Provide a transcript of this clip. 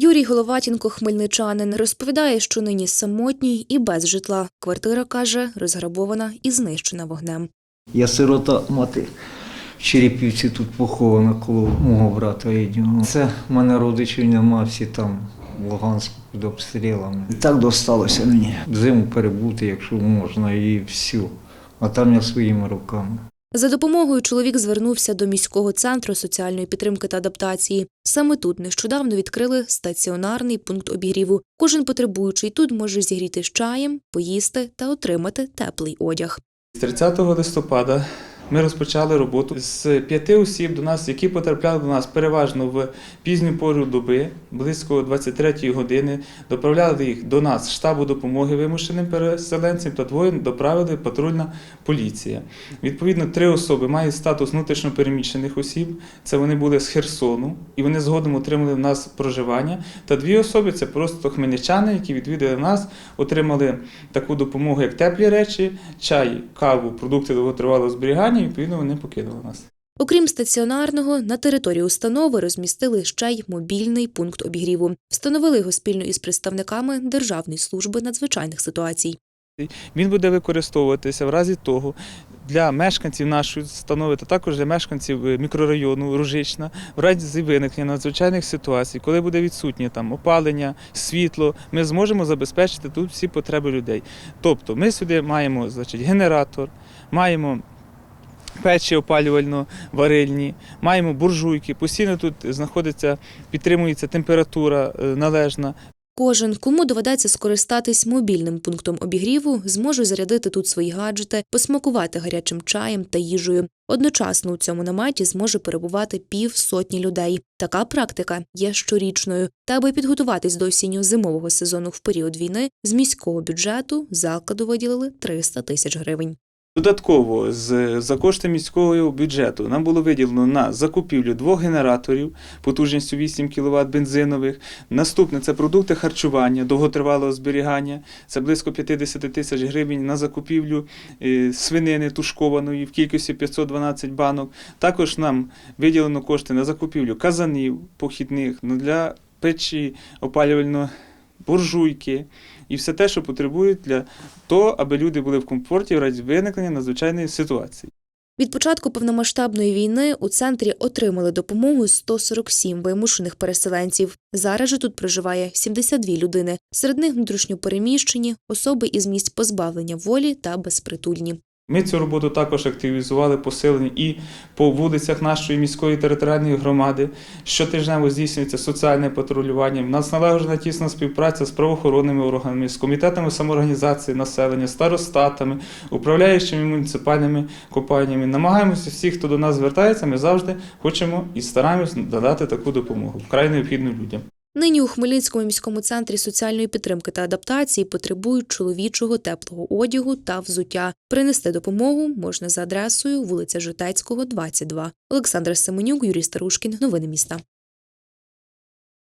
Юрій Головатінко, хмельничанин, розповідає, що нині самотній і без житла. Квартира каже, розграбована і знищена вогнем. Я сирота мати в Черепівці тут похована коло мого брата єдиного. Це в мене родичів нема, всі там в Луганську під обстрілами. Так досталося мені. Зиму перебути, якщо можна, і все. А там я своїми руками. За допомогою чоловік звернувся до міського центру соціальної підтримки та адаптації. Саме тут нещодавно відкрили стаціонарний пункт обігріву. Кожен потребуючий тут може зігріти з чаєм, поїсти та отримати теплий одяг. З 30 листопада ми розпочали роботу з п'яти осіб до нас, які потрапляли до нас переважно в пізню пору доби, близько 23-ї години. Доправляли їх до нас штабу допомоги вимушеним переселенцям та двоє доправили патрульна поліція. Відповідно, три особи мають статус внутрішньопереміщених осіб. Це вони були з Херсону, і вони згодом отримали в нас проживання. Та дві особи це просто хмельничани, які відвідали нас, отримали таку допомогу, як теплі речі, чай, каву, продукти довготривалого зберігання. І, відповідно, вони покинули нас. Окрім стаціонарного, на території установи розмістили ще й мобільний пункт обігріву. Встановили його спільно із представниками Державної служби надзвичайних ситуацій. Він буде використовуватися в разі того для мешканців нашої установи, та також для мешканців е, мікрорайону Ружична, в разі виникнення надзвичайних ситуацій, коли буде відсутнє там опалення, світло, ми зможемо забезпечити тут всі потреби людей. Тобто ми сюди маємо значить, генератор, маємо. Печі опалювально-варильні, маємо буржуйки. Постійно тут знаходиться, підтримується температура е, належна. Кожен, кому доведеться скористатись мобільним пунктом обігріву, зможе зарядити тут свої гаджети, посмакувати гарячим чаєм та їжею. Одночасно у цьому наметі зможе перебувати пів сотні людей. Така практика є щорічною. Та аби підготуватись до осінньо-зимового сезону в період війни, з міського бюджету закладу виділили 300 тисяч гривень. Додатково з за кошти міського бюджету нам було виділено на закупівлю двох генераторів потужністю 8 кВт бензинових. Наступне це продукти харчування довготривалого зберігання. Це близько 50 тисяч гривень на закупівлю е, свинини тушкованої в кількості 512 банок. Також нам виділено кошти на закупівлю казанів похідних ну, для печі опалювального буржуйки і все те, що потребують для того, аби люди були в комфорті в разі виникнення надзвичайної ситуації. Від початку повномасштабної війни у центрі отримали допомогу 147 вимушених переселенців. Зараз же тут проживає 72 людини. Серед них внутрішньопереміщені, особи із місць позбавлення волі та безпритульні. Ми цю роботу також активізували, посилені і по вулицях нашої міської територіальної громади. Щотижнево здійснюється соціальне патрулювання. У нас налагоджена тісна співпраця з правоохоронними органами, з комітетами самоорганізації населення, старостатами, управляючими муніципальними компаніями. Намагаємося всіх, хто до нас звертається, ми завжди хочемо і стараємось надати таку допомогу, вкрай необхідну людям. Нині у Хмельницькому міському центрі соціальної підтримки та адаптації потребують чоловічого теплого одягу та взуття. Принести допомогу можна за адресою вулиця Житецького, 22. Олександр Семенюк, Юрій Старушкін. Новини міста.